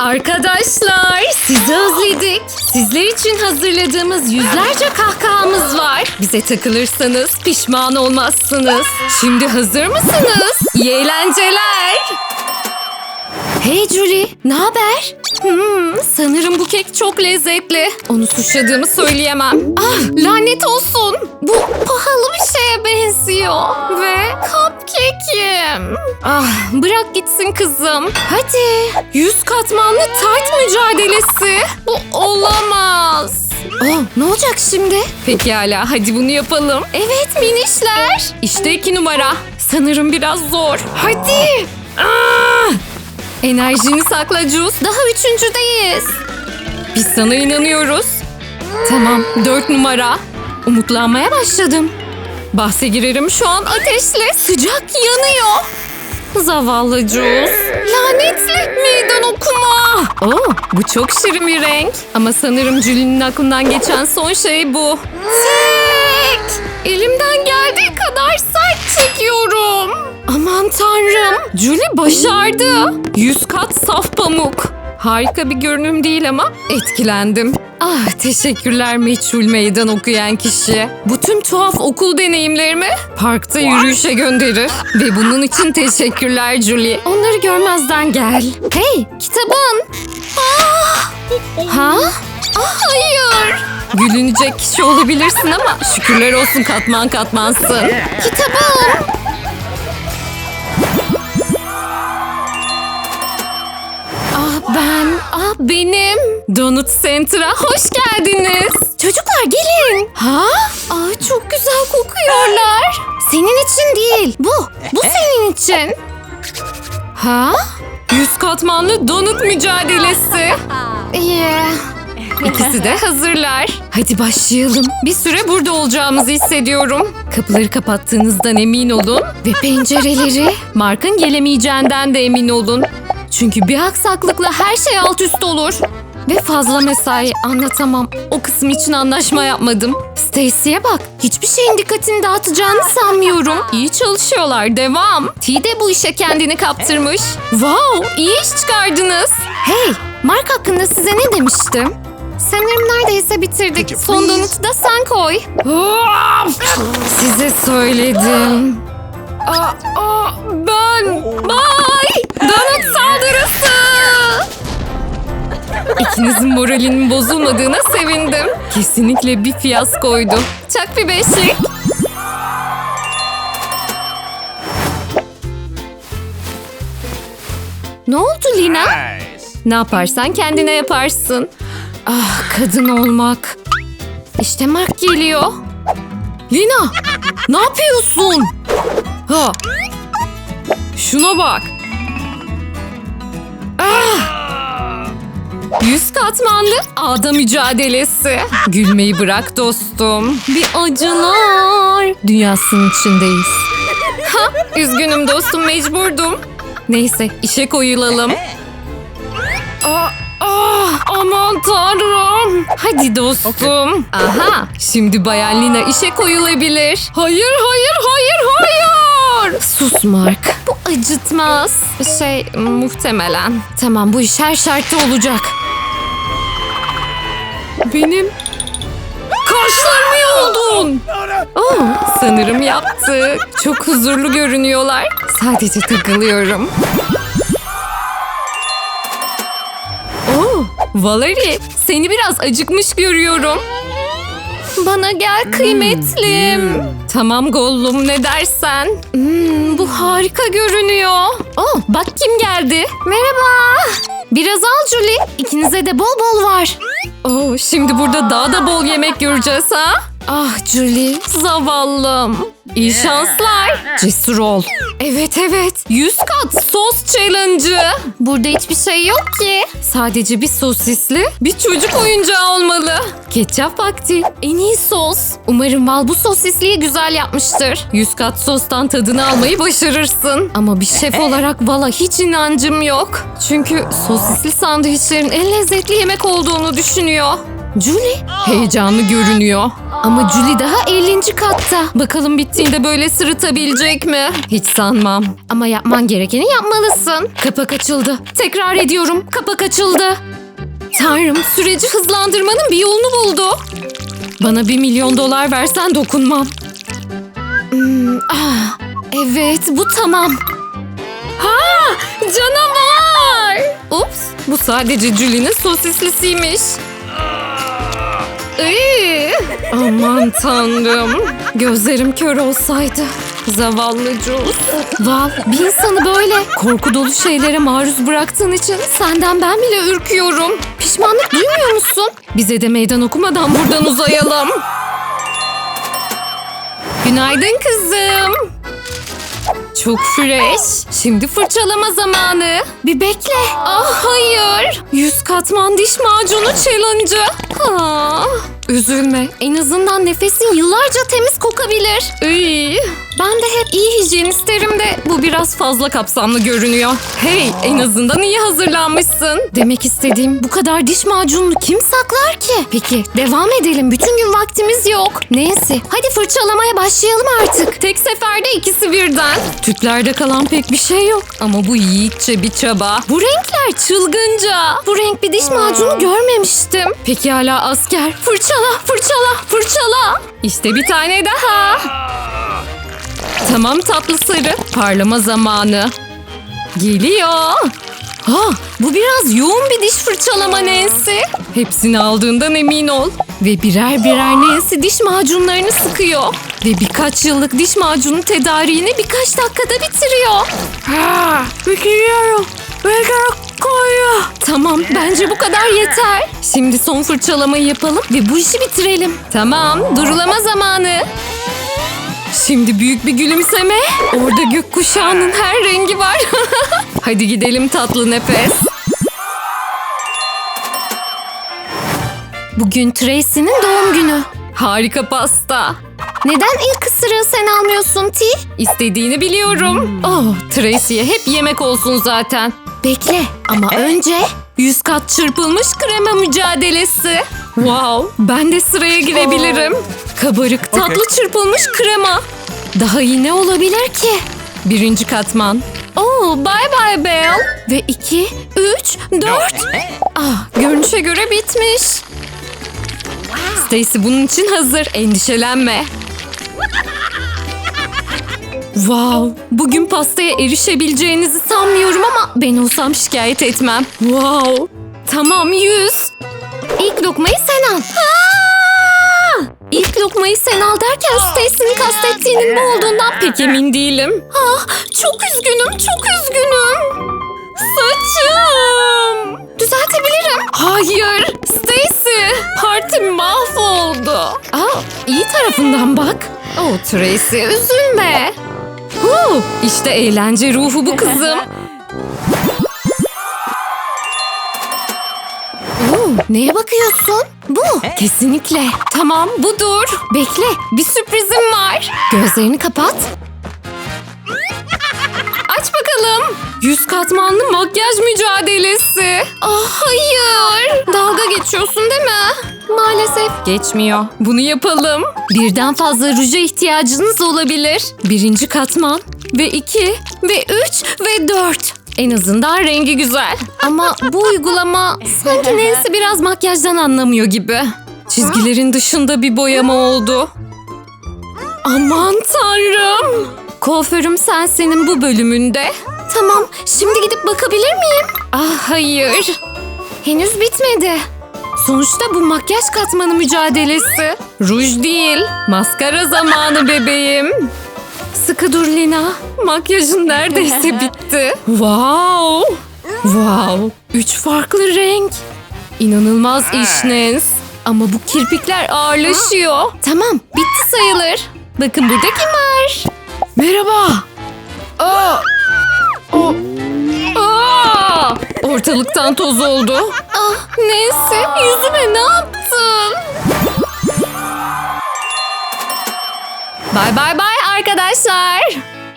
Arkadaşlar sizi özledik. Sizler için hazırladığımız yüzlerce kahkahamız var. Bize takılırsanız pişman olmazsınız. Şimdi hazır mısınız? İyi eğlenceler. Hey Julie, ne haber? Hmm, sanırım bu kek çok lezzetli. Onu suçladığımı söyleyemem. Ah, lanet olsun. Bu pahalı bir şeye benziyor. Ve cupcake'im. Ah, bırak gitsin kızım. Hadi. Yüz katmanlı tayt mücadelesi. Bu olamaz. Oh, ne olacak şimdi? Pekala, hadi bunu yapalım. Evet minişler. İşte iki numara. Sanırım biraz zor. Hadi. Ah! Enerjini sakla Jules. Daha üçüncüdeyiz. Biz sana inanıyoruz. Tamam, dört numara. Umutlanmaya başladım. Bahse girerim şu an ateşle. Sıcak yanıyor. Zavallı Jules. Lanetli meydan okuma. Oo, bu çok şirin bir renk. Ama sanırım Julie'nin aklından geçen son şey bu. Çek! Elimden geldiği kadar sert çekiyorum. Aman tanrım. Julie başardı. Yüz kat saf pamuk. Harika bir görünüm değil ama etkilendim. Ah teşekkürler meçhul meydan okuyan kişi. Bu tüm tuhaf okul deneyimlerimi parkta yürüyüşe gönderir. Ve bunun için teşekkürler Julie. Onları görmezden gel. Hey kitabın. Ah! Ha? Ah hayır. Gülünecek kişi olabilirsin ama şükürler olsun katman katmansın. Kitabım. Ben, ah benim. Donut Center'a hoş geldiniz. Çocuklar gelin. Ha? Aa, çok güzel kokuyorlar. Senin için değil. Bu, bu senin için. Ha? Yüz katmanlı donut mücadelesi. Yeah. İkisi de hazırlar. Hadi başlayalım. Bir süre burada olacağımızı hissediyorum. Kapıları kapattığınızdan emin olun. Ve pencereleri Mark'ın gelemeyeceğinden de emin olun. Çünkü bir aksaklıkla her şey alt üst olur. Ve fazla mesai anlatamam. O kısım için anlaşma yapmadım. Stacy'ye bak. Hiçbir şeyin dikkatini dağıtacağını sanmıyorum. İyi çalışıyorlar. Devam. T de bu işe kendini kaptırmış. Wow, iyi iş çıkardınız. Hey, Mark hakkında size ne demiştim? Sanırım neredeyse bitirdik. Son donutu da sen koy. Size söyledim. Aa, aa, ben... Bay! İkinizin moralinin bozulmadığına sevindim. Kesinlikle bir fiyaskoydu. Çak bir beşlik. Ne oldu Lina? Ne yaparsan kendine yaparsın. Ah kadın olmak. İşte Mark geliyor. Lina ne yapıyorsun? Ha. Şuna bak. Yüz katmanlı ağda mücadelesi. Gülmeyi bırak dostum. Bir acılar dünyasının içindeyiz. Ha, üzgünüm dostum mecburdum. Neyse işe koyulalım. Aa, ah, aman tanrım. Hadi dostum. Aha şimdi Bayan Lina işe koyulabilir. Hayır hayır hayır hayır. Sus Mark. Bu acıtmaz. Şey muhtemelen. Tamam bu iş her şartta olacak. Benim kaşlarımı yoldun. Oh, sanırım yaptı. Çok huzurlu görünüyorlar. Sadece takılıyorum. Oh, Valerie, seni biraz acıkmış görüyorum. Bana gel kıymetlim. Tamam Gollum ne dersen. Hmm, bu harika görünüyor. Oh, bak kim geldi. Merhaba. Biraz al Julie. İkinize de bol bol var. Oh, şimdi burada daha da bol yemek göreceğiz ha? Ah Julie, zavallım. İyi şanslar. Cesur ol. Evet evet. 100 kat sos challenge'ı. Burada hiçbir şey yok ki. Sadece bir sosisli bir çocuk oyuncağı olmalı. Ketçap vakti. En iyi sos. Umarım Val bu sosisliği güzel yapmıştır. 100 kat sostan tadını almayı başarırsın. Ama bir şef olarak Val'a hiç inancım yok. Çünkü sosisli sandviçlerin en lezzetli yemek olduğunu düşünüyor. Julie heyecanlı görünüyor. Ama Julie daha 50. katta. Bakalım bittiğinde böyle sırıtabilecek mi? Hiç sanmam. Ama yapman gerekeni yapmalısın. Kapak açıldı. Tekrar ediyorum. Kapak açıldı. Tanrım süreci hızlandırmanın bir yolunu buldu. Bana bir milyon dolar versen dokunmam. Hmm, ah, evet bu tamam. Ha canavar. Ups bu sadece Julie'nin sosislisiymiş. Iy, aman tanrım. Gözlerim kör olsaydı. Zavallı Jules. Val bir insanı böyle korku dolu şeylere maruz bıraktığın için senden ben bile ürküyorum. Pişmanlık duymuyor musun? Bize de meydan okumadan buradan uzayalım. Günaydın kızım. Çok fresh. Şimdi fırçalama zamanı. Bir bekle. Ah hayır. Yüz katman diş macunu challenge'ı. Ah, üzülme. En azından nefesin yıllarca temiz kokabilir. Iy. Ben de hep iyi hijyen isterim de bu biraz fazla kapsamlı görünüyor. Hey en azından iyi hazırlanmışsın. Demek istediğim bu kadar diş macununu kim saklar ki? Peki devam edelim. Bütün gün vaktimiz yok. Neyse hadi fırçalamaya başlayalım artık. Tek seferde ikisi birden. Tüplerde kalan pek bir şey yok. Ama bu yiğitçe bir çaba. Bu renkler çılgınca. Bu renk bir diş macunu görmemiştim. Peki hala asker. Fırçala, fırçala, fırçala. İşte bir tane daha. Tamam tatlı sarı. Parlama zamanı. Geliyor. Ha, bu biraz yoğun bir diş fırçalama Nancy. Hepsini aldığından emin ol. Ve birer birer Nancy diş macunlarını sıkıyor. Ve birkaç yıllık diş macunu tedariğini birkaç dakikada bitiriyor. Ha, bitiriyorum. Ve koyuyor. Tamam bence bu kadar yeter. Şimdi son fırçalamayı yapalım ve bu işi bitirelim. Tamam durulama zamanı. Şimdi büyük bir gülümseme. Orada gökkuşağının her rengi var. Hadi gidelim tatlı nefes. Bugün Tracy'nin doğum günü. Harika pasta. Neden ilk ısırığı sen almıyorsun T? İstediğini biliyorum. Oh, Tracy'ye hep yemek olsun zaten. Bekle ama önce yüz kat çırpılmış krema mücadelesi. Wow, ben de sıraya girebilirim. Kabarık tatlı çırpılmış krema. Daha iyi ne olabilir ki? Birinci katman. Oo, bye bye Belle. Ve iki, üç, dört. Ah, görünüşe göre bitmiş. Stacy bunun için hazır. Endişelenme. Wow, bugün pastaya erişebileceğinizi sanmıyorum ama ben olsam şikayet etmem. Wow, tamam yüz. İlk lokmayı sen al. Aa! İlk lokmayı sen al derken Stacy'nin kastettiğinin bu olduğundan pek emin değilim. Ah, çok üzgünüm, çok üzgünüm. Saçım. Düzeltebilirim. Hayır, Stacy. Partim mahvoldu. Aa, iyi tarafından bak. Oh Tracy, üzülme. Huu, işte eğlence ruhu bu kızım. Oo, neye bakıyorsun? Bu. Kesinlikle. Tamam budur. Bekle bir sürprizim var. Gözlerini kapat. Aç bakalım. Yüz katmanlı makyaj mücadelesi. Ah hayır. Dalga geçiyorsun değil mi? Maalesef geçmiyor. Bunu yapalım. Birden fazla ruja ihtiyacınız olabilir. Birinci katman ve iki ve üç ve dört. En azından rengi güzel. Ama bu uygulama sanki Nancy biraz makyajdan anlamıyor gibi. Çizgilerin dışında bir boyama oldu. Aman tanrım. Kuaförüm sensenin bu bölümünde. Tamam, şimdi gidip bakabilir miyim? Ah hayır. Henüz bitmedi. Sonuçta bu makyaj katmanı mücadelesi. Ruj değil, maskara zamanı bebeğim. Sıkı dur Lina. Makyajın neredeyse bitti. Wow. Wow. Üç farklı renk. İnanılmaz iş Nens. Ama bu kirpikler ağırlaşıyor. Tamam, bitti sayılır. Bakın burada kim var? Merhaba. Aa. O. Aa! Ortalıktan toz oldu. Ah neyse yüzüme ne yaptın? Bye bye bye arkadaşlar.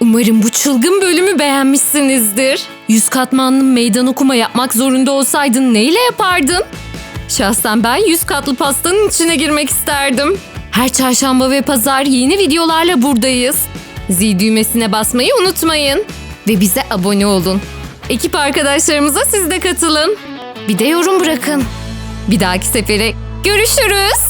Umarım bu çılgın bölümü beğenmişsinizdir. Yüz katmanlı meydan okuma yapmak zorunda olsaydın neyle yapardın? Şahsen ben yüz katlı pastanın içine girmek isterdim. Her çarşamba ve pazar yeni videolarla buradayız. Zil düğmesine basmayı unutmayın. Ve bize abone olun. Ekip arkadaşlarımıza siz de katılın. Bir de yorum bırakın. Bir dahaki sefere görüşürüz.